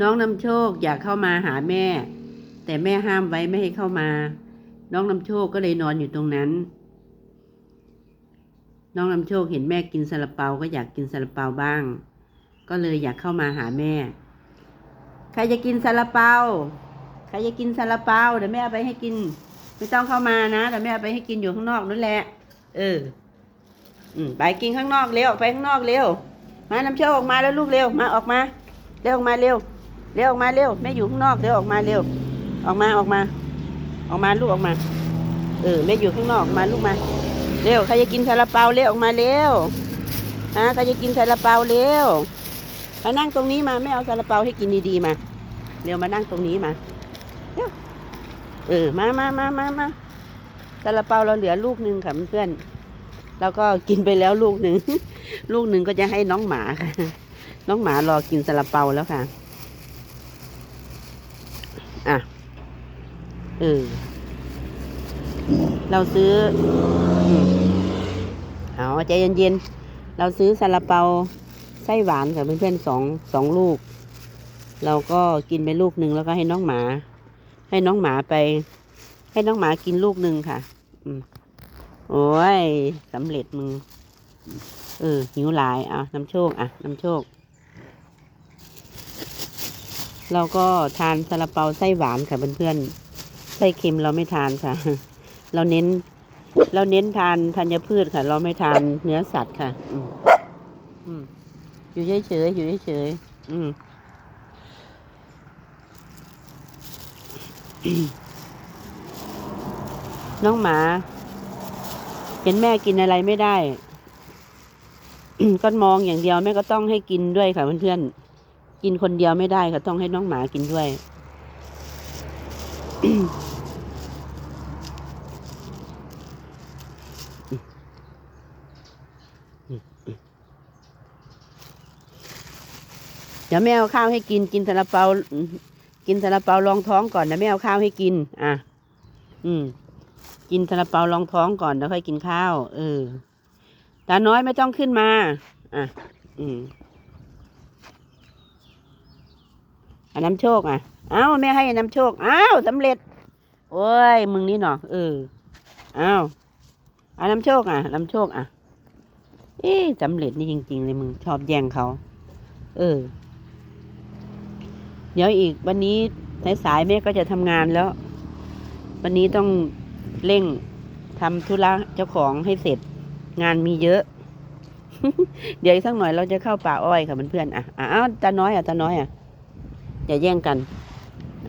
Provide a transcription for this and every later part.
น้องนำโชคอยากเข้ามาหาแม่ แต่แม่ห้ามไว้ไม่ให้เข้ามา น้องนำโชคก็เลยนอนอยู่ตรงนั้น น้องนำโชคเห็นแม่กินซาลาเปาก็อยากกินซาลาเปาบ้าง ก็เลยอยากเข้ามาหาแม่ ใครจะกินซาลาเปา ใครจะกินซาลาเปาเดี๋ยวแม่เอาไปให้กิน ไม่ต้องเข้ามานะเดี๋ยวแม่เอาไปให้กินอยู่ข้างนอกนั่นแหละ เออ อืมไปกินข้างนอกเร็วไปข้างนอกเร็วมานำโชคออกมาแล้วลูกเร็วมาออกมาเร็วออกมาเร็ว เร็วออกมาเร็วแม่อยู่ข้างนอกเร็วออกมาเร็ว ออกมาออกมา ออกมาลูกออกมา เออแม่อยู่ข้างนอกออกมาลูกมา เร็วใครจะกินซาลาเปาเร็วออกมาเร็วฮะใครจะกินซาลาเปาเร็วมานั่งตรงนี้มาแม่เอาซาลาเปาให้กินดีๆมาเร็วมานั่งตรงนี้มาเออมามามามามาซาลาเปาเราเหลือลูกหนึ่งค่ะเพื่อนเราก็กินไปแล้วลูกหนึ่งลูกหนึ่งก็จะให้น้องหมาค่ะ น้องหมารอกินซาลาเปาแล้วค่ะ อะเออเราซื้ออืมเอาใจเย็นๆ เราซื้อซาลาเปาไส้หวานกับเพื่อนๆสองสองลูก เราก็กินไปลูกหนึ่งแล้วก็ให้น้องหมา ให้น้องหมาไป ให้น้องหมากินลูกหนึ่งค่ะ อืมโอ้ยสำเร็จมึง เออหิวหลายอะน้ำโชค อะน้ำโชค เราก็ทานซาลาเปาไส้หวานค่ะเพื่อนๆไส้เค็มเราไม่ทานค่ะ เราเน้น เราเน้นทานธัญพืชค่ะ เราไม่ทานเนื้อสัตว์ค่ะ อืมอืมอยู่เฉยๆอยู่เฉยๆอืมน้องหมา เห็นแม่กินอะไรไม่ได้ ก็มองอย่างเดียวแม่ก็ต้องให้กินด้วยค่ะเพื่อนๆ กินคนเดียวไม่ได้ค่ะ ต้องให้น้องหมากินด้วย เดี๋ยวแม่เอาข้าวให้กินกินซาลาเปา กินซาลาเปารองท้องก่อนเดี๋ยวแม่เอาข้าวให้กิน อะ อืม กินซาลาเปารองท้องก่อนแล้วค่อยกินข้าว เออตาน้อยไม่ต้องขึ้นมา อะ อืม อันน้ำโชคอะ เอ้าแม่ให้น้ำโชค อ้าวสำเร็จ โอ้ย มึงนี่หนอเออ อ้าวอันน้ำโชคอะน้ำโชคอะ เอ๊สำเร็จนี่จริง ๆ เลยมึงชอบแย่งเขา เออ เดี๋ยวอีกวันนี้สายๆแม่ก็จะทำงานแล้ว วันนี้ต้องเร่งทำธุระเจ้าของให้เสร็จ งานมีเยอะ เดี๋ยวอีกสักหน่อยเราจะเข้าป่าอ้อยค่ะเพื่อนๆอะอะอ้าวตาน้อยอะตาน้อยอะ อย่าแย่งกัน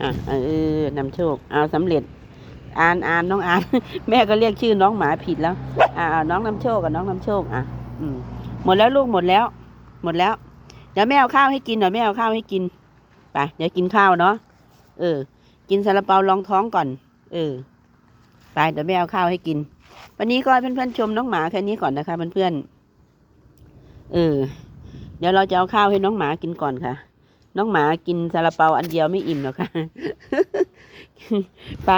อะเออนำโชค เอาสำเร็จ อ่านอ่านน้องอ่าน แม่ก็เรียกชื่อน้องหมาผิดแล้ว อ่าน้องนำโชคกับน้องนำโชค อะ อืม หมดแล้วลูกหมดแล้ว หมดแล้ว เดี๋ยวแม่เอาข้าวให้กินเดี๋ยแม่เอาข้าวให้กิน ไป เดี๋ยวกินข้าวเนาะ เออ กินซาลาเปารองท้องก่อน เออ ไป เดี๋ยวแม่เอาข้าวให้กิน วันนี้ก็เพื่อนๆชมน้องหมาแค่นี้ก่อนนะคะเพื่อนๆ เออ เดี๋ยวเราจะเอาข้าวให้น้องหมากินก่อนค่ะ น้องหมากินซาลาเปาอันเดียวไม่อิ่มหรอกค่ะ ไป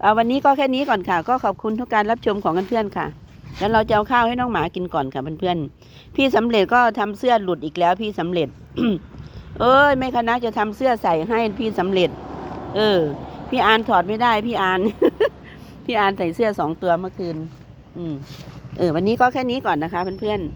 เอาวันนี้ก็แค่นี้ก่อนค่ะ ก็ขอบคุณทุกการรับชมของเพื่อนๆค่ะ แล้วเราจะเอาข้าวให้น้องหมากินก่อนค่ะเพื่อนๆ พี่สำเร็จก็ทำเสื้อหลุดอีกแล้วพี่สำเร็จ เอ้ยแม่คณะจะทำเสื้อใส่ให้พี่สำเร็จ เออ พี่อานถอดไม่ได้ พี่อาน พี่อานใส่เสื้อสองตัวเมื่อคืน อืมเออ วันนี้ก็แค่นี้ก่อนนะคะเพื่อนๆ